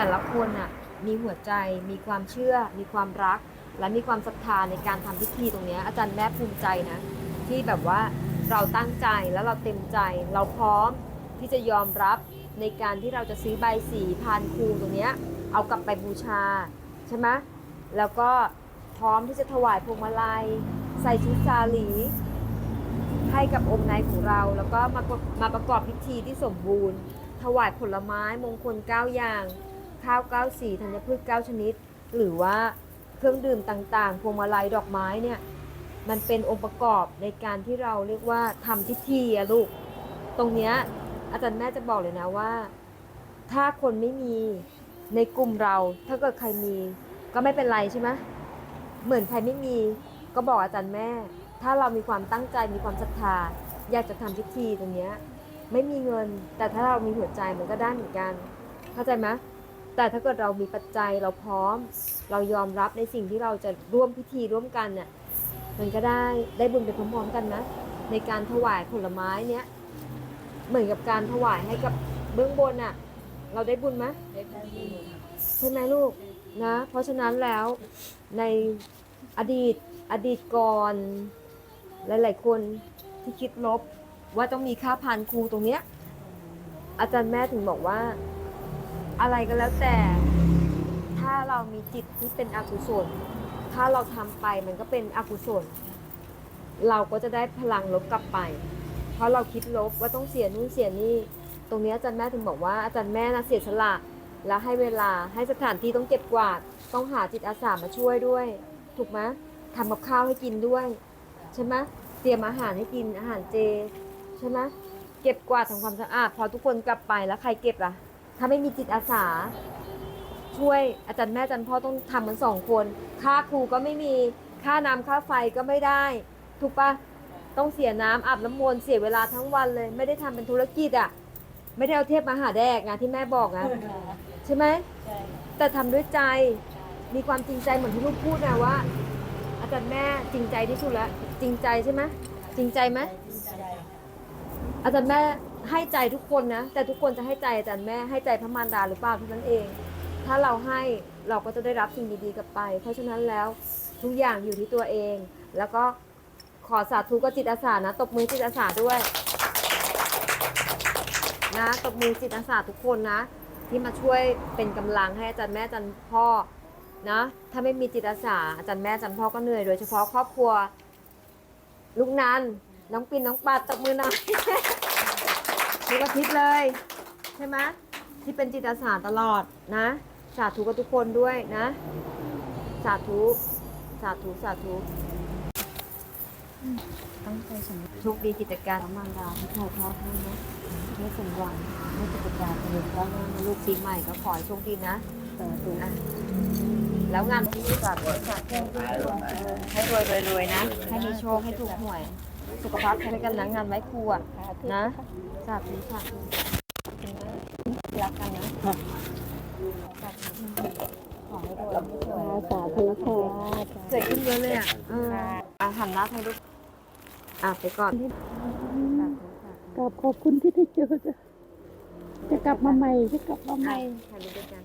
แต่ละคนอะมีหัวใจมีความเชื่อ มีความรัก และมีความศรัทธาในการทำพิธีตรงนี้อาจารย์แม่ภูมิใจนะ ที่แบบว่าเราตั้งใจแล้วเราเต็มใจ เราพร้อมที่จะยอมรับในการที่เราจะซื้อใบสีพานครูตรงนี้เอากลับไปบูชาใช่ไหมแล้วก็พร้อมที่จะถวายพวงมาลัย ใส่ชุดสาลี ให้กับองค์ในของเรา แล้วก็มาประมาประกอบพิธีที่สมบูรณ์ ถวายผลไม้มงคล9อย่าง ข้าว 9 สีธัญพืช 9 ชนิด หรือว่าเครื่องดื่มต่างๆ พวงมาลัยดอกไม้เนี่ย มันเป็นองค์ประกอบในการที่เราเรียกว่าทำพิธีอะลูก ตรงเนี้ยอาจารย์แม่จะบอกเลยนะว่า ถ้าคนไม่มีในกลุ่มเรา ถ้าเกิดใครมีก็ไม่เป็นไรใช่ไหมเหมือนใครไม่มีก็บอกอาจารย์แม่ ถ้าเรามีความตั้งใจมีความศรัทธา อยากจะทำพิธีตรงเนี้ยไม่มีเงิน แต่ถ้าเรามีหัวใจมันก็ได้เหมือนกัน เข้าใจไหม แต่ถ้าเกิดเรามีปัจจัยเราพร้อม เรายอมรับในสิ่งที่เราจะร่วมพิธีร่วมกันเนี่ยมันก็ได้ได้บุญไปพร้อมๆกันนะ ในการถวายผลไม้เนี้ยเหมือนกับการถวายให้กับเบื้องบนอะเราได้บุญไหมใช่ไหมลูกนะ เพราะฉะนั้นแล้วในอดีตอดีตก่อนหลาย ๆ คนที่คิดลบว่าต้องมีค่าพานครูตรงเนี้ยอาจารย์แม่ถึงบอกว่า อะไรก็แล้วแต่ ถ้าเรามีจิตที่เป็นอกุศล ถ้าเราทำไปมันก็เป็นอกุศล เราก็จะได้พลังลบกลับไป เพราะเราคิดลบว่าต้องเสียนู่นเสียนี่ ตรงนี้อาจารย์แม่ถึงบอกว่าอาจารย์แม่นะเสียสละแล้วให้เวลาให้สถานที่ต้องเก็บกวาด ต้องหาจิตอาสามาช่วยด้วย ถูกไหมทำกับข้าวให้กินด้วยใช่ไหมเตรียมอาหารให้กินอาหารเจใช่ไหมเก็บกวาดทำความสะอาดพอทุกคนกลับไปแล้วใครเก็บล่ะ ถ้าไม่มีจิตอาสา ช่วยอาจารย์แม่อาจารย์พ่อต้องทำมันสองคน ค่าครูก็ไม่มีค่าน้ำค่าไฟก็ไม่ได้ ถูกปะต้องเสียน้ำอาบน้ำมนต์เสียเวลาทั้งวันเลย ไม่ได้ทำเป็นธุรกิจอะไม่ได้เอาเทพมาหาแดกไงที่แม่บอกนะใช่ไหมแต่ทำด้วยใจมีความจริงใจเหมือนที่ลูกพูดนะว่า อาจารย์แม่จริงใจที่สุดแล้วจริงใจใช่ไหมจริงใจไหมอาจารย์แม่ ให้ใจทุกคนนะ แต่ทุกคนจะให้ใจอาจารย์แม่ให้ใจพระมารดาหรือเปล่าเท่านั้นเอง ถ้าเราให้เราก็จะได้รับสิ่งดีๆกลับไป เพราะฉะนั้นแล้วทุกอย่างอยู่ที่ตัวเอง แล้วก็ขอสาธุกับจิตอาสานะ ตบมือจิตอาสาด้วยนะตบมือจิตอาสาทุกคนนะ ที่มาช่วยเป็นกำลังให้อาจารย์แม่อาจารย์พ่อนะถ้าไม่มีจิตอาสาอาจารย์แม่อาจารย์พ่อก็เหนื่อยโดยเฉพาะครอบครัว ลูกนันน้องปินน้องปัดตบมือหน่อย ทุกอาทิตย์เลย ใช่ไหมที่เป็นจิตอาสาตลอดนะ สาธุกับทุกคนด้วยนะ สาธุสาธุสาธุตั้งใจสำเร็จโชคดีกิจการของมารดาที่ถ่ายทอดให้นะไม่สมหวังไม่จะประการเลยแล้วงลูกปีใหม่ก็ขอให้โชคดีนะสาธุอะแล้วงานที่ฝากฝากแค่ให้รวยรวยรวยๆนะ ให้มีโชคให้ถูกหวย สุขภาพแข็งแรงกันนะงานไว้ครูอะนะสาธุสาธุรักกันนะสาธุขอให้รวยให้สวยสาธุค่ะสวยขึ้นเยอะเลยอะเอออะหันหน้าให้ลูกอะไปก่อนสาธุสาธุกราบขอบคุณที่ได้เจอจ้ะจะกลับมาใหม่จะกลับมาใหให้ม่ถ่ายรูปด้วยกัน